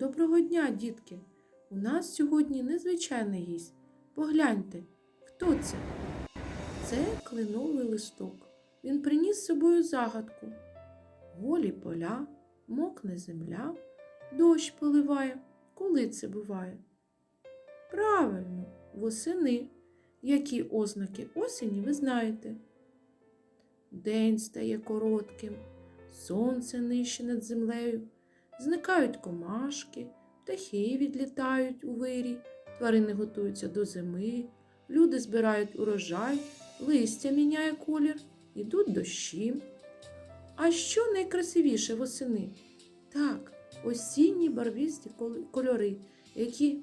Доброго дня, дітки! У нас сьогодні незвичайний гість. Погляньте, хто це? Це кленовий листок. Він приніс з собою загадку. Голі поля, мокне земля, дощ поливає. Коли це буває? Правильно, восени. Які ознаки осені ви знаєте? День стає коротким, сонце нижче над землею, зникають комашки, птахи відлітають у вирі, тварини готуються до зими, люди збирають урожай, листя міняє колір, ідуть дощі. А що найкрасивіше восени? Так, осінні барвісті кольори, які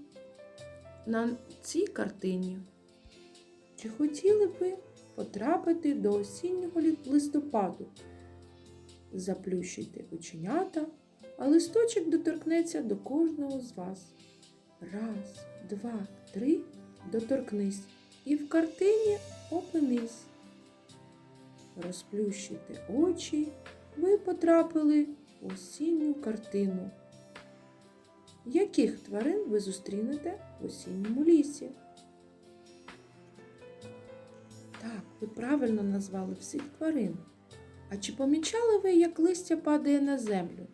на цій картині. Чи хотіли б ви потрапити до осіннього листопаду? Заплющуйте оченята, а листочок доторкнеться до кожного з вас. Раз, два, три, доторкнись, і в картині опинись. Розплющуйте очі, ви потрапили в осінню картину. Яких тварин ви зустрінете в осінньому лісі? Так, ви правильно назвали всіх тварин. А чи помічали ви, як листя падає на землю?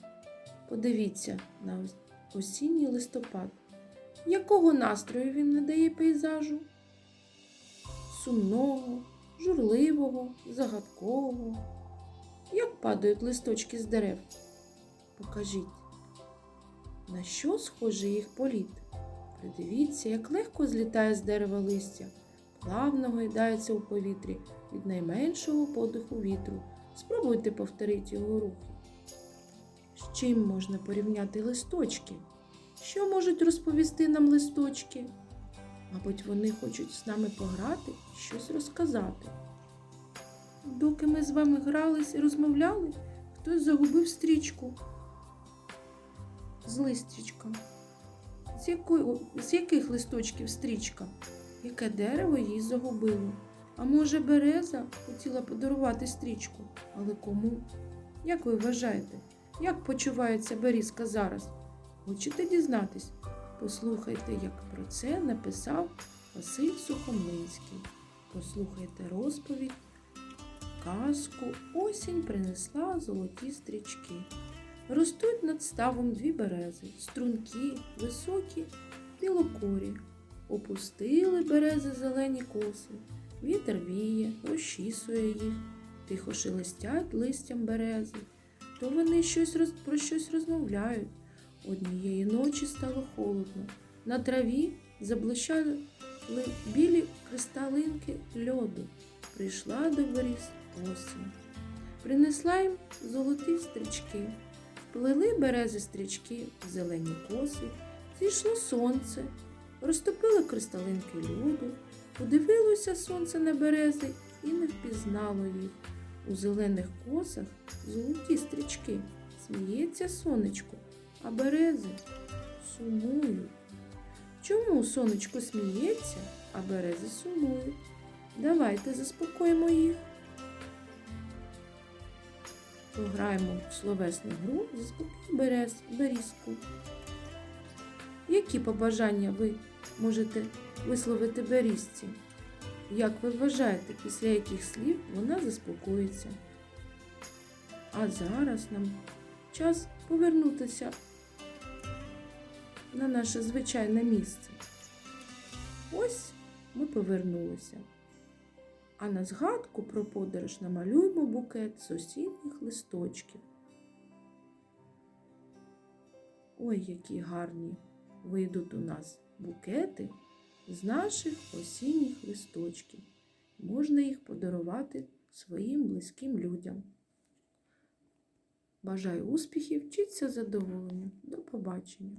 Подивіться на осінній листопад. Якого настрою він надає пейзажу? Сумного, журливого, загадкового. Як падають листочки з дерев? Покажіть, на що схожий їх політ? Придивіться, як легко злітає з дерева листя, плавно гойдається у повітрі від найменшого подиху вітру. Спробуйте повторити його рухи. З чим можна порівняти листочки? Що можуть розповісти нам листочки? Мабуть, вони хочуть з нами пограти і щось розказати. Доки ми з вами грались і розмовляли, хтось загубив стрічку з листячка. З, з яких листочків стрічка? Яке дерево її загубило? А може, береза хотіла подарувати стрічку, але кому? Як ви вважаєте, як почувається берізка зараз? Хочете дізнатись? Послухайте, як про це написав Василь Сухомлинський. Послухайте розповідь, казку Осінь принесла золоті стрічки. Ростуть над ставом дві берези, стрункі, високі, білокорі. Опустили берези зелені коси. Вітер віє, розчісує їх, тихо шелестять листям берези. То вони щось роз... про щось розмовляють. Однієї ночі стало холодно. На траві заблищали білі кристалинки льоду. Прийшла до беріз осінь. Принесла їм золоті стрічки. Плели берези стрічки в зелені коси, зійшло сонце, розтопило кристалинки льоду, подивилося сонце на берези і не впізнало їх. У зелених косах золоті стрічки. Сміється сонечко, а берези сумують. Чому сонечко сміється, а берези сумують? Давайте заспокоїмо їх. Пограємо в словесну гру заспокій берез, берізку. Які побажання ви можете висловити берізці? Як ви вважаєте, після яких слів вона заспокоїться? А зараз нам час повернутися на наше звичайне місце. Ось ми повернулися. А на згадку про подорож намалюємо букет з осінніх листочків. Ой, які гарні вийдуть у нас букети з наших осінніх листочків. Можна їх подарувати своїм близьким людям. Бажаю успіхів, вчіться задоволення. До побачення!